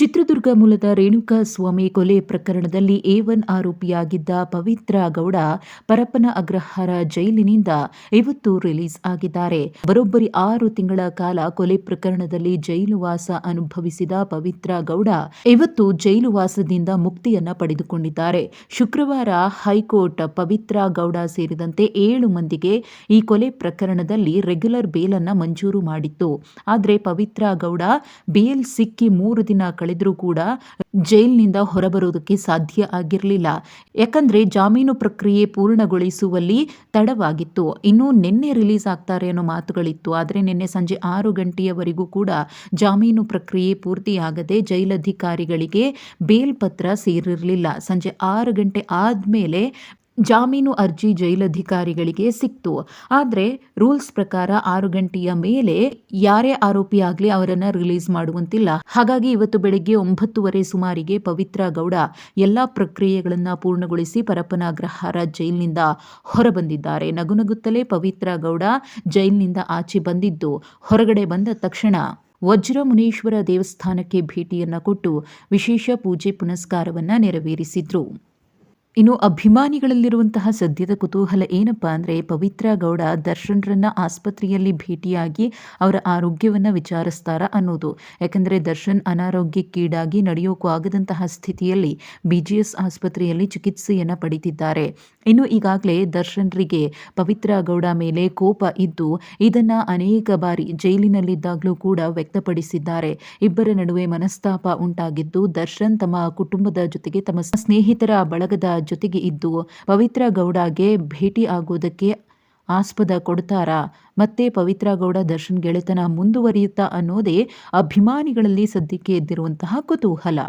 ಚಿತ್ರದುರ್ಗ ಮೂಲದ ರೇಣುಕಾ ಸ್ವಾಮಿ ಕೊಲೆ ಪ್ರಕರಣದಲ್ಲಿ ಎ ಆರೋಪಿಯಾಗಿದ್ದ ಪವಿತ್ರ ಗೌಡ ಪರಪ್ಪನ ಅಗ್ರಹಾರ ಜೈಲಿನಿಂದ ಇವತ್ತು ರಿಲೀಸ್ ಆಗಿದ್ದಾರೆ. ಬರೋಬ್ಬರಿ ಆರು ತಿಂಗಳ ಕಾಲ ಕೊಲೆ ಪ್ರಕರಣದಲ್ಲಿ ಜೈಲುವಾಸ ಅನುಭವಿಸಿದ ಪವಿತ್ರ ಗೌಡ ಇವತ್ತು ಜೈಲುವಾಸದಿಂದ ಮುಕ್ತಿಯನ್ನ ಪಡೆದುಕೊಂಡಿದ್ದಾರೆ. ಶುಕ್ರವಾರ ಹೈಕೋರ್ಟ್ ಪವಿತ್ರ ಗೌಡ ಸೇರಿದಂತೆ ಏಳು ಮಂದಿಗೆ ಈ ಕೊಲೆ ಪ್ರಕರಣದಲ್ಲಿ ರೆಗ್ಯುಲರ್ ಬೇಲನ್ನ ಮಂಜೂರು ಮಾಡಿತ್ತು. ಆದರೆ ಪವಿತ್ರ ಗೌಡ ಬೇಲ್ ಸಿಕ್ಕಿ ಮೂರು ದಿನ ಕಳೆದರೂ ಕೂಡ ಜೈಲಿನಿಂದ ಹೊರಬರೋದಕ್ಕೆ ಸಾಧ್ಯ ಆಗಿರಲಿಲ್ಲ. ಯಾಕಂದ್ರೆ ಜಾಮೀನು ಪ್ರಕ್ರಿಯೆ ಪೂರ್ಣಗೊಳಿಸುವಲ್ಲಿ ತಡವಾಗಿತ್ತು. ಇನ್ನು ನಿನ್ನೆ ರಿಲೀಸ್ ಆಗ್ತಾರೆ ಅನ್ನೋ ಮಾತುಗಳಿತ್ತು. ಆದರೆ ನಿನ್ನೆ ಸಂಜೆ ಆರು ಗಂಟೆಯವರೆಗೂ ಕೂಡ ಜಾಮೀನು ಪ್ರಕ್ರಿಯೆ ಪೂರ್ತಿಯಾಗದೆ ಜೈಲಧಿಕಾರಿಗಳಿಗೆ ಬೇಲ್ ಪತ್ರ ಸೇರಿರಲಿಲ್ಲ. ಸಂಜೆ ಆರು ಗಂಟೆ ಆದಮೇಲೆ ಜಾಮೀನು ಅರ್ಜಿ ಜೈಲಧಿಕಾರಿಗಳಿಗೆ ಸಿಕ್ತು. ಆದರೆ ರೂಲ್ಸ್ ಪ್ರಕಾರ ಆರು ಗಂಟೆಯ ಮೇಲೆ ಯಾರೇ ಆರೋಪಿ ಆಗಲಿ ಅವರನ್ನು ರಿಲೀಸ್ ಮಾಡುವಂತಿಲ್ಲ. ಹಾಗಾಗಿ ಇವತ್ತು ಬೆಳಗ್ಗೆ ಒಂಬತ್ತುವರೆ ಸುಮಾರಿಗೆ ಪವಿತ್ರ ಗೌಡ ಎಲ್ಲ ಪ್ರಕ್ರಿಯೆಗಳನ್ನು ಪೂರ್ಣಗೊಳಿಸಿ ಪರಪ್ಪನ ಅಗ್ರಹಾರ ಜೈಲಿನಿಂದ ಹೊರಬಂದಿದ್ದಾರೆ. ನಗುನಗುತ್ತಲೇ ಪವಿತ್ರ ಗೌಡ ಜೈಲಿನಿಂದ ಆಚೆ ಬಂದಿದ್ದು. ಹೊರಗಡೆ ಬಂದ ತಕ್ಷಣ ವಜ್ರಮುನೇಶ್ವರ ದೇವಸ್ಥಾನಕ್ಕೆ ಭೇಟಿಯನ್ನು ಕೊಟ್ಟು ವಿಶೇಷ ಪೂಜೆ ಪುನಸ್ಕಾರವನ್ನು ನೆರವೇರಿಸಿದ್ರು. ಇನ್ನು ಅಭಿಮಾನಿಗಳಲ್ಲಿರುವಂತಹ ಸದ್ಯದ ಕುತೂಹಲ ಏನಪ್ಪಾ ಅಂದರೆ ಪವಿತ್ರ ಗೌಡ ದರ್ಶನ್ರನ್ನ ಆಸ್ಪತ್ರೆಯಲ್ಲಿ ಭೇಟಿಯಾಗಿ ಅವರ ಆರೋಗ್ಯವನ್ನು ವಿಚಾರಿಸ್ತಾರ ಅನ್ನೋದು. ಯಾಕಂದರೆ ದರ್ಶನ್ ಅನಾರೋಗ್ಯಕ್ಕೀಡಾಗಿ ನಡೆಯೋಕ್ಕೂ ಆಗದಂತಹ ಸ್ಥಿತಿಯಲ್ಲಿ ಬಿ ಜಿ ಎಸ್ ಆಸ್ಪತ್ರೆಯಲ್ಲಿ ಚಿಕಿತ್ಸೆಯನ್ನು ಪಡಿತಿದ್ದಾರೆ. ಇನ್ನು ಈಗಾಗಲೇ ದರ್ಶನ್ರಿಗೆ ಪವಿತ್ರ ಗೌಡ ಮೇಲೆ ಕೋಪ ಇದ್ದು ಇದನ್ನು ಅನೇಕ ಬಾರಿ ಜೈಲಿನಲ್ಲಿದ್ದಾಗಲೂ ಕೂಡ ವ್ಯಕ್ತಪಡಿಸಿದ್ದಾರೆ. ಇಬ್ಬರ ನಡುವೆ ಮನಸ್ತಾಪ ಉಂಟಾಗಿದ್ದು ದರ್ಶನ್ ತಮ್ಮ ಕುಟುಂಬದ ಜೊತೆಗೆ ತಮ್ಮ ಸ್ನೇಹಿತರ ಬಳಗದ ಜೊತೆಗೆ ಇದ್ದು ಪವಿತ್ರ ಗೌಡಗೆ ಭೇಟಿ ಆಗುವುದಕ್ಕೆ ಆಸ್ಪದ ಕೊಡ್ತಾರಾ? ಮತ್ತೆ ಪವಿತ್ರ ಗೌಡ ದರ್ಶನ್ ಗೆಳೆತನ ಮುಂದುವರಿಯುತ್ತಾ ಅನ್ನೋದೇ ಅಭಿಮಾನಿಗಳಲ್ಲಿ ಸದ್ಯಕ್ಕೆ ಎದ್ದಿರುವಂತಹ ಕುತೂಹಲ.